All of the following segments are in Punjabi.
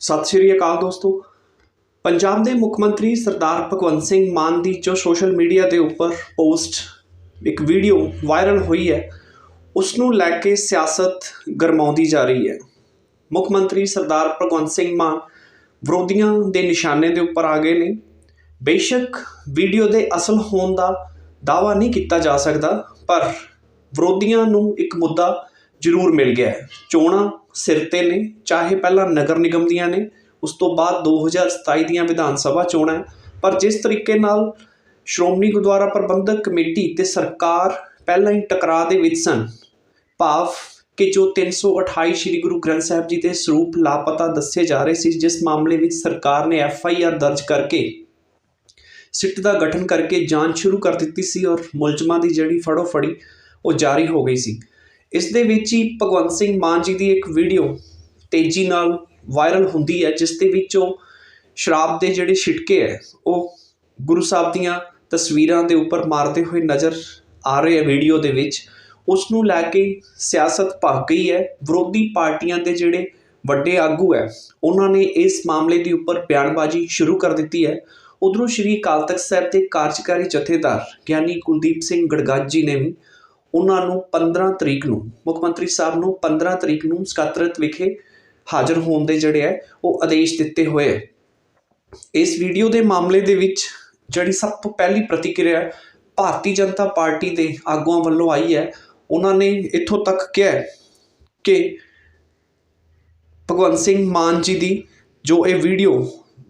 ਸਤਿ ਸ਼੍ਰੀ ਅਕਾਲ ਦੋਸਤੋ। ਪੰਜਾਬ ਦੇ ਮੁੱਖ ਮੰਤਰੀ ਸਰਦਾਰ ਭਗਵੰਤ ਸਿੰਘ ਮਾਨ ਦੀ ਜੋ ਸੋਸ਼ਲ ਮੀਡੀਆ ਦੇ ਉੱਪਰ ਪੋਸਟ, ਇੱਕ ਵੀਡੀਓ ਵਾਇਰਲ ਹੋਈ ਹੈ ਉਸ ਨੂੰ ਲੈ ਕੇ ਸਿਆਸਤ ਗਰਮਾਉਂਦੀ ਜਾ ਰਹੀ ਹੈ। ਮੁੱਖ ਮੰਤਰੀ ਸਰਦਾਰ ਭਗਵੰਤ ਸਿੰਘ ਮਾਨ ਵਿਰੋਧੀਆਂ ਦੇ ਨਿਸ਼ਾਨੇ ਦੇ ਉੱਪਰ ਆ ਗਏ ਨੇ। ਬੇਸ਼ੱਕ ਵੀਡੀਓ ਦੇ ਅਸਲ ਹੋਣ ਦਾ ਦਾਵਾ ਨਹੀਂ ਕੀਤਾ ਜਾ ਸਕਦਾ, ਪਰ ਵਿਰੋਧੀਆਂ ਨੂੰ ਇੱਕ ਮੁੱਦਾ ਜ਼ਰੂਰ ਮਿਲ ਗਿਆ ਹੈ। ਚੋਣਾਂ ਸਿਰ ਤੇ ਨੇ, ਚਾਹੇ ਪਹਿਲਾਂ ਨਗਰ ਨਿਗਮ ਦੀਆਂ ਨੇ, ਉਸ ਤੋਂ ਬਾਅਦ 2027 ਦੀਆਂ ਵਿਧਾਨ ਸਭਾ ਚੋਣਾਂ ਪਰ ਜਿਸ ਤਰੀਕੇ ਨਾਲ ਸ਼੍ਰੋਮਣੀ ਗੁਰਦੁਆਰਾ ਪ੍ਰਬੰਧਕ ਕਮੇਟੀ ਤੇ ਸਰਕਾਰ ਪਹਿਲਾਂ ਹੀ ਟਕਰਾਅ ਦੇ ਵਿੱਚ ਸਨ, ਭਾਵ ਕਿ ਜੋ 328 ਸ੍ਰੀ ਗੁਰੂ ਗ੍ਰੰਥ ਸਾਹਿਬ ਜੀ ਦੇ ਸਰੂਪ ਲਾਪਤਾ ਦੱਸੇ ਜਾ ਰਹੇ ਸੀ, ਜਿਸ ਮਾਮਲੇ ਵਿੱਚ ਸਰਕਾਰ ਨੇ ਐਫ ਆਈ ਆਰ ਦਰਜ ਕਰਕੇ ਸਿੱਟ ਦਾ ਗਠਨ ਕਰਕੇ ਜਾਂਚ ਸ਼ੁਰੂ ਕਰ ਦਿੱਤੀ ਸੀ ਔਰ ਮੁਲਜ਼ਮਾਂ ਦੀ ਜਿਹੜੀ ਫੜੋ ਫੜੀ ਉਹ ਜਾਰੀ ਹੋ ਗਈ ਸੀ। ਇਸ ਦੇ ਵਿੱਚ ਹੀ ਭਗਵੰਤ ਸਿੰਘ ਮਾਨ ਜੀ ਦੀ ਇੱਕ ਵੀਡੀਓ ਤੇਜ਼ੀ ਨਾਲ ਵਾਇਰਲ ਹੁੰਦੀ ਹੈ, ਜਿਸ ਦੇ ਵਿੱਚ ਉਹ ਸ਼ਰਾਬ ਦੇ ਜਿਹੜੇ ਛਿਟਕੇ ਹੈ, ਉਹ ਗੁਰੂ ਸਾਹਿਬ ਦੀਆਂ ਤਸਵੀਰਾਂ ਦੇ ਉੱਪਰ ਮਾਰਦੇ ਹੋਏ ਨਜ਼ਰ ਆ ਰਹੇ ਹੈ ਵੀਡੀਓ ਦੇ ਵਿੱਚ। ਉਸ ਨੂੰ ਲੈ ਕੇ ਸਿਆਸਤ ਭਖ ਗਈ ਹੈ। ਵਿਰੋਧੀ ਪਾਰਟੀਆਂ ਦੇ ਜਿਹੜੇ ਵੱਡੇ ਆਗੂ ਹੈ, ਉਹਨਾਂ ਨੇ ਇਸ ਮਾਮਲੇ ਦੇ ਉੱਪਰ ਬਿਆਨਬਾਜ਼ੀ ਸ਼ੁਰੂ ਕਰ ਦਿੱਤੀ ਹੈ। ਉਧਰੋਂ ਸ਼੍ਰੀ ਅਕਾਲ ਤਖਤ ਸਾਹਿਬ ਦੇ ਕਾਰਜਕਾਰੀ ਜਥੇਦਾਰ ਗਿਆਨੀ ਕੁਲਦੀਪ ਸਿੰਘ ਗੜਗੱਜ ਜੀ ਨੇ ਵੀ ਉਹਨਾਂ ਨੂੰ 15 ਤਰੀਕ ਨੂੰ, ਮੁੱਖ ਮੰਤਰੀ ਸਾਹਿਬ ਨੂੰ 15 ਤਰੀਕ ਨੂੰ ਸਕੱਤਰਤ ਵਿਖੇ ਹਾਜ਼ਰ ਹੋਣ ਦੇ ਜਿਹੜੇ ਹੈ, ਉਹ ਆਦੇਸ਼ ਦਿੱਤੇ ਹੋਏ ਹੈ। ਇਸ ਵੀਡੀਓ ਦੇ ਮਾਮਲੇ ਦੇ ਵਿੱਚ ਜਿਹੜੀ ਸਭ ਤੋਂ ਪਹਿਲੀ ਪ੍ਰਤੀਕਿਰਿਆ ਭਾਰਤੀ ਜਨਤਾ ਪਾਰਟੀ ਦੇ ਆਗੂਆਂ ਵੱਲੋਂ ਆਈ ਹੈ, ਉਹਨਾਂ ਨੇ ਇੱਥੋਂ ਤੱਕ ਕਿਹਾ ਕਿ ਭਗਵੰਤ ਸਿੰਘ ਮਾਨ ਜੀ ਦੀ ਜੋ ਇਹ ਵੀਡੀਓ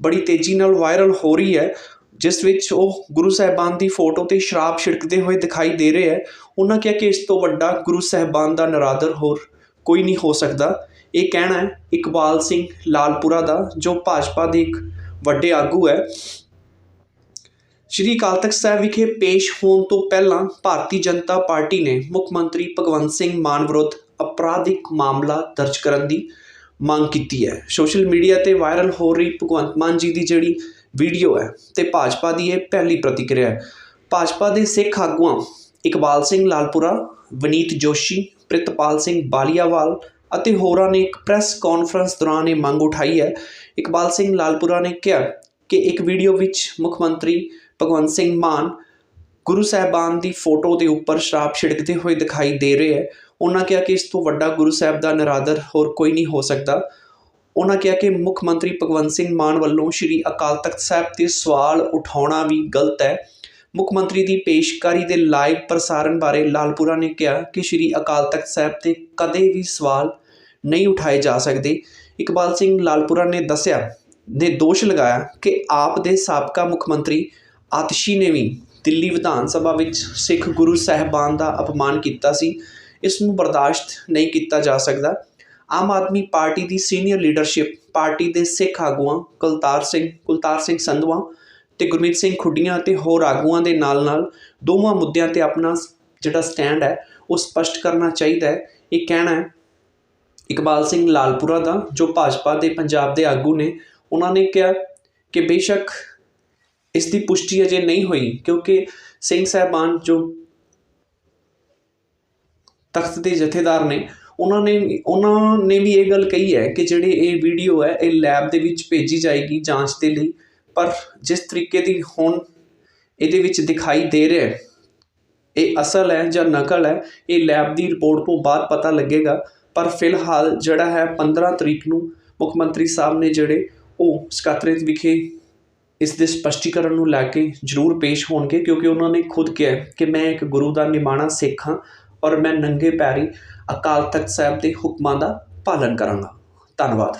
ਬੜੀ ਤੇਜ਼ੀ ਨਾਲ ਵਾਇਰਲ ਹੋ ਰਹੀ ਹੈ ਜਿਸ ਵਿੱਚ ਉਹ ਗੁਰੂ ਸਾਹਿਬਾਨ ਦੀ ਫੋਟੋ ਤੇ ਸ਼ਰਾਬ ਛਿੜਕਦੇ ਹੋਏ ਦਿਖਾਈ ਦੇ ਰਹੇ ਹੈ, ਉਹਨਾਂ ਕਿਹਾ ਕਿ ਇਸ ਤੋਂ ਵੱਡਾ ਗੁਰੂ ਸਾਹਿਬਾਨ ਦਾ ਨਰਾਦਰ ਹੋਰ ਕੋਈ ਨਹੀਂ ਹੋ ਸਕਦਾ। ਇਹ ਕਹਿਣਾ ਹੈ, ਇਕਬਾਲ ਸਿੰਘ ਲਾਲਪੁਰਾ ਦਾ, ਜੋ ਭਾਜਪਾ ਦੇ ਇੱਕ ਵੱਡੇ ਆਗੂ ਹੈ। ਸ਼੍ਰੀ ਅਕਾਲ ਤਖਤ ਸਾਹਿਬ ਵਿਖੇ ਪੇਸ਼ ਹੋਣ ਤੋਂ ਪਹਿਲਾਂ ਭਾਰਤੀ ਜਨਤਾ ਪਾਰਟੀ ਨੇ ਮੁੱਖ ਮੰਤਰੀ ਭਗਵੰਤ ਸਿੰਘ ਮਾਨ ਵਿਰੁੱਧ ਅਪਰਾਧਿਕ ਮਾਮਲਾ ਦਰਜ ਕਰਨ ਦੀ ਮੰਗ ਕੀਤੀ ਹੈ। ਸੋਸ਼ਲ ਮੀਡੀਆ ਤੇ ਵਾਇਰਲ ਹੋ ਰਹੀ ਭਗਵੰਤ ਮਾਨ ਜੀ ਦੀ ਜਿਹੜੀ ਵੀਡੀਓ ਹੈ ਤੇ ਭਾਜਪਾ ਦੀ ਇਹ ਪਹਿਲੀ ਪ੍ਰਤੀਕਿਰਿਆ ਹੈ। ਭਾਜਪਾ ਦੇ ਸਿੱਖ ਆਗੂਆਂ ਇਕਬਾਲ ਸਿੰਘ ਲਾਲਪੁਰਾ, ਵਨੀਤ ਜੋਸ਼ੀ, ਪ੍ਰਿਤਪਾਲ ਸਿੰਘ ਬਾਲੀਆਵਾਲ ਅਤੇ ਹੋਰਾਂ ਨੇ ਇੱਕ ਪ੍ਰੈਸ ਕਾਨਫਰੰਸ ਦੌਰਾਨ ਇਹ ਮੰਗ ਉਠਾਈ ਹੈ। ਇਕਬਾਲ ਸਿੰਘ ਲਾਲਪੁਰਾ ਨੇ ਕਿਹਾ ਕਿ ਇੱਕ ਵੀਡੀਓ ਵਿੱਚ ਮੁੱਖ ਮੰਤਰੀ ਭਗਵੰਤ ਸਿੰਘ ਮਾਨ ਗੁਰੂ ਸਾਹਿਬਾਨ ਦੀ ਫੋਟੋ ਦੇ ਉੱਪਰ ਸ਼ਰਾਬ ਛਿੜਕਦੇ ਹੋਏ ਦਿਖਾਈ ਦੇ ਰਹੇ ਹੈ। ਉਹਨਾਂ ਕਿਹਾ ਕਿ ਇਸ ਤੋਂ ਵੱਡਾ ਗੁਰੂ ਸਾਹਿਬ ਦਾ ਨਰਾਦਰ ਹੋਰ ਕੋਈ ਨਹੀਂ ਹੋ ਸਕਦਾ। ਉਹਨਾਂ ਕਿਹਾ ਕਿ ਮੁੱਖ ਮੰਤਰੀ ਭਗਵੰਤ ਸਿੰਘ ਮਾਨ ਵੱਲੋਂ ਸ਼੍ਰੀ ਅਕਾਲ ਤਖਤ ਸਾਹਿਬ ਤੇ ਸਵਾਲ ਉਠਾਉਣਾ ਵੀ ਗਲਤ ਹੈ। ਮੁੱਖ ਮੰਤਰੀ ਦੀ ਪੇਸ਼ਕਾਰੀ ਦੇ ਲਾਈਵ ਪ੍ਰਸਾਰਣ ਬਾਰੇ ਲਾਲਪੁਰਾ ਨੇ ਕਿਹਾ ਕਿ ਸ਼੍ਰੀ ਅਕਾਲ ਤਖਤ ਸਾਹਿਬ ਤੇ ਕਦੇ ਵੀ ਸਵਾਲ ਨਹੀਂ ਉਠਾਏ ਜਾ ਸਕਦੇ। ਇਕਬਾਲ ਸਿੰਘ ਲਾਲਪੁਰਾ ਨੇ ਦੱਸਿਆ, ਨੇ ਦੋਸ਼ ਲਗਾਇਆ ਕਿ ਆਪ ਦੇ ਸਾਬਕਾ ਮੁੱਖ ਮੰਤਰੀ ਆਤਸ਼ੀ ਨੇ ਵੀ ਦਿੱਲੀ ਵਿਧਾਨ ਸਭਾ ਵਿੱਚ ਸਿੱਖ ਗੁਰੂ ਸਾਹਿਬਾਨ ਦਾ ਅਪਮਾਨ ਕੀਤਾ ਸੀ। ਇਸ ਨੂੰ ਬਰਦਾਸ਼ਤ ਨਹੀਂ ਕੀਤਾ ਜਾ ਸਕਦਾ। ਆਮ ਆਦਮੀ ਪਾਰਟੀ ਦੀ ਸੀਨੀਅਰ ਲੀਡਰਸ਼ਿਪ ਪਾਰਟੀ ਦੇ ਸਿੱਖ ਆਗੂਆਂ ਕੁਲਤਾਰ ਸਿੰਘ ਕੁਲਤਾਰ ਸਿੰਘ ਸੰਧਵਾ ਤੇ ਗੁਰਮੀਤ ਸਿੰਘ ਖੁੱਡੀਆਂ ਅਤੇ ਹੋਰ ਆਗੂਆਂ ਦੇ ਨਾਲ-ਨਾਲ ਦੋਵਾਂ ਮੁੱਦਿਆਂ ਤੇ ਆਪਣਾ ਜਿਹੜਾ ਸਟੈਂਡ ਹੈ, ਉਹ ਸਪਸ਼ਟ ਕਰਨਾ ਚਾਹੀਦਾ ਹੈ। ਇਹ ਕਹਿਣਾ ਹੈ, ਇਕਬਾਲ ਸਿੰਘ ਲਾਲਪੁਰਾ ਦਾ, ਜੋ ਭਾਜਪਾ ਦੇ, ਪੰਜਾਬ ਦੇ ਆਗੂ ਨੇ, ਉਹਨਾਂ ਨੇ ਕਿਹਾ ਕਿ ਬੇਸ਼ੱਕ ਇਸ ਦੀ ਪੁਸ਼ਟੀ ਅਜੇ ਨਹੀਂ ਹੋਈ, ਕਿਉਂਕਿ ਸਿੰਘ ਸਾਹਿਬਾਨ ਜੋ ਤਖਤ ਦੇ ਜਥੇਦਾਰ ਨੇ ਉਹਨਾਂ ਨੇ ਉਹਨਾਂ ਨੇ ਵੀ ਇਹ ਗੱਲ ਕਹੀ ਹੈ ਕਿ ਜਿਹੜੇ ਇਹ ਵੀਡੀਓ ਹੈ, ਇਹ ਲੈਬ ਦੇ ਵਿੱਚ ਭੇਜੀ ਜਾਏਗੀ ਜਾਂਚ ਦੇ ਲਈ। ਪਰ ਜਿਸ ਤਰੀਕੇ ਦੀ ਹੁਣ ਇਹਦੇ ਵਿੱਚ ਦਿਖਾਈ ਦੇ ਰਿਹਾ ਹੈ, ਇਹ ਅਸਲ ਹੈ ਜਾਂ ਨਕਲ ਹੈ, ਇਹ ਲੈਬ ਦੀ ਰਿਪੋਰਟ ਤੋਂ ਬਾਅਦ ਪਤਾ ਲੱਗੇਗਾ। ਪਰ ਫਿਲਹਾਲ ਜਿਹੜਾ ਹੈ 15 ਤਰੀਕ ਨੂੰ ਮੁੱਖ ਮੰਤਰੀ ਸਾਹਿਬ ਨੇ ਜਿਹੜੇ ਉਹ ਸਕੱਤਰੇਤ ਵਿਖੇ ਇਸ ਦੇ ਸਪਸ਼ਟੀਕਰਨ ਨੂੰ ਲੈ ਕੇ ਜ਼ਰੂਰ ਪੇਸ਼ ਹੋਣਗੇ, ਕਿਉਂਕਿ ਉਹਨਾਂ ਨੇ ਖੁਦ ਕਿਹਾ ਕਿ ਮੈਂ ਇੱਕ ਗੁਰੂ ਦਾ ਨਿਮਾਣਾ ਸਿੱਖ ਹਾਂ। ਔਰ ਮੈਂ ਨੰਗੇ ਪੈਰੀ ਅਕਾਲ ਤਖਤ ਸਾਹਿਬ ਦੇ ਹੁਕਮਾਂ ਦਾ ਪਾਲਣ ਕਰਾਂਗਾ। ਧੰਨਵਾਦ।